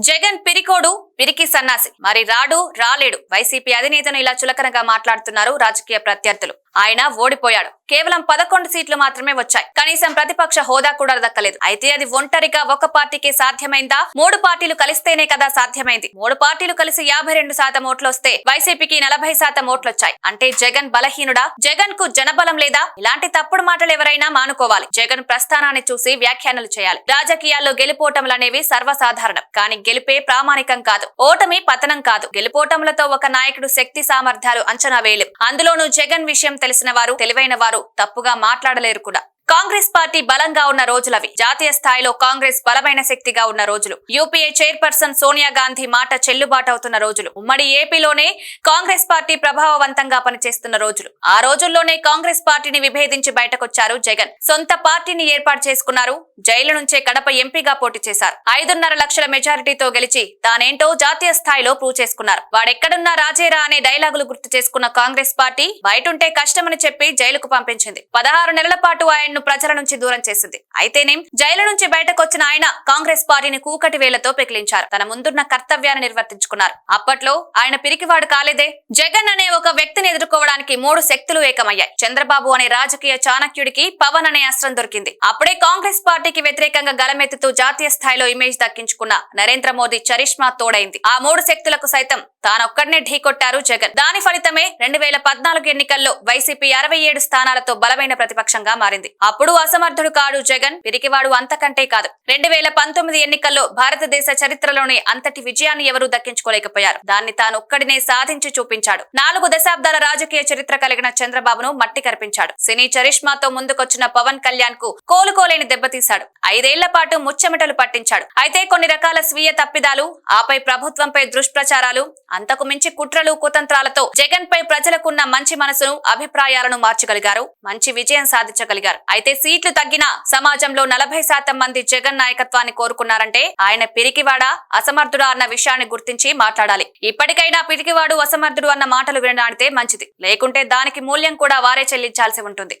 జగన్ పిరికోడు పిరికి సన్నాసి. మరి రాడు రాలేడు. వైసీపీ అధినేతను ఇలా చులకనగా మాట్లాడుతున్నారు రాజకీయ ప్రత్యర్థులు. ఆయన ఓడిపోయాడు. కేవలం పదకొండు సీట్లు మాత్రమే వచ్చాయి. కనీసం ప్రతిపక్ష హోదా కూడా దక్కలేదు. అయితే అది ఒంటరిగా ఒక పార్టీకి సాధ్యమైందా? మూడు పార్టీలు కలిస్తేనే కదా సాధ్యమైంది. మూడు పార్టీలు కలిసి యాభై రెండు శాతం ఓట్లు వస్తే వైసీపీకి నలభై శాతం ఓట్లు వచ్చాయి అంటే జగన్ బలహీనుడా? జగన్కు జనబలం లేదా? ఇలాంటి తప్పుడు మాటలు ఎవరైనా మానుకోవాలి. జగన్ ప్రస్థానాన్ని చూసి వ్యాఖ్యానాలు చేయాలి. రాజకీయాల్లో గెలుపోటములు అనేవి సర్వసాధారణం. కానీ గెలిపే ప్రామాణికం కాదు. ఓటమి పతనం కాదు. గెలుపోటములతో ఒక నాయకుడు శక్తి సామర్థ్యాలు అంచనా వేయలేం. అందులోనూ జగన్ విషయం తెలిసిన వారు తెలివైన వారు తప్పుగా మాట్లాడలేరు కూడా. కాంగ్రెస్ పార్టీ బలంగా ఉన్న రోజులవి. జాతీయ స్థాయిలో కాంగ్రెస్ బలమైన శక్తిగా ఉన్న రోజులు. యూపీఏ చైర్పర్సన్ సోనియా గాంధీ మాట చెల్లుబాటు అవుతున్న రోజులు. ఉమ్మడి ఏపీలోనే కాంగ్రెస్ పార్టీ ప్రభావవంతంగా పనిచేస్తున్న రోజులు. ఆ రోజుల్లోనే కాంగ్రెస్ పార్టీని విభేదించి బయటకొచ్చారు జగన్. సొంత పార్టీని ఏర్పాటు చేసుకున్నారు. జైలు నుంచే కడప ఎంపీగా పోటీ చేశారు. ఐదున్నర లక్షల మెజారిటీతో గెలిచి తానేంటో జాతీయ స్థాయిలో ప్రూవ్ చేసుకున్నారు. వాడెక్కడున్నా రాజేరా అనే డైలాగులు గుర్తు చేసుకున్న కాంగ్రెస్ పార్టీ బయటుంటే కష్టమని చెప్పి జైలుకు పంపించింది. పదహారు నెలల పాటు ఆయన్ను ప్రజల నుంచి దూరం చేసింది. అయితేనేం జైలు నుంచి బయటకొచ్చిన ఆయన కాంగ్రెస్ పార్టీని కూకటి వేలతో పెకిలించారు. తన ముందున్న కర్తవ్యాన్ని నిర్వర్తించుకున్నారు. అప్పట్లో ఆయన పిరికివాడు కాలేదే జగన్ అనే ఒక వ్యక్తిని ఎదుర్కోవడానికి మూడు శక్తులు ఏకమయ్యాయి. చంద్రబాబు అనే రాజకీయ చాణక్యుడికి పవన్ అనే అస్త్రం దొరికింది. అప్పుడే కాంగ్రెస్ పార్టీకి వ్యతిరేకంగా గలమెత్తుతూ జాతీయ స్థాయిలో ఇమేజ్ దక్కించుకున్న నరేంద్ర మోదీ చరిష్మా తోడైంది. ఆ మూడు శక్తులకు సైతం తానొక్కడనే ఢీకొట్టారు జగన్. దాని ఫలితమే రెండు వేల పద్నాలుగు ఎన్నికల్లో వైసీపీ అరవై ఏడు స్థానాలతో బలమైన ప్రతిపక్షంగా మారింది. అప్పుడు అసమర్థుడు కాడు జగన్. పిరికివాడు అంతకంటే కాదు. రెండు వేల పంతొమ్మిది ఎన్నికల్లో భారతదేశ చరిత్రలోనే అంతటి విజయాన్ని ఎవరూ దక్కించుకోలేకపోయారు. దాన్ని తానొక్కడినే సాధించి చూపించాడు. నాలుగు దశాబ్దాల రాజకీయ చరిత్ర కలిగిన చంద్రబాబును మట్టి కరిపించాడు. సినీ చరిష్మాతో ముందుకొచ్చిన పవన్ కళ్యాణ్కు కోలుకోలేని దెబ్బతీశాడు. ఐదేళ్ళ పాటు ముచ్చెమటలు పట్టించాడు. అయితే కొన్ని రకాల స్వీయ తప్పిదాలు ఆపై ప్రభుత్వంపై దుష్ప్రచారాలు అంతకు మించి కుట్రలు కుతంత్రాలతో జగన్ పై ప్రజలకున్న మంచి మనసును అభిప్రాయాలను మార్చగలిగారు. మంచి విజయం సాధించగలిగారు. అయితే సీట్లు తగ్గినా సమాజంలో నలభై శాతం మంది జగన్ నాయకత్వాన్ని కోరుకున్నారంటే ఆయన పిరికివాడా అసమర్థుడా అన్న విషయాన్ని గుర్తించి మాట్లాడాలి. ఇప్పటికైనా పిరికివాడు అసమర్థుడు అన్న మాటలు వినడానితే మంచిది. లేకుంటే దానికి మూల్యం కూడా వారే చెల్లించాల్సి ఉంటుంది.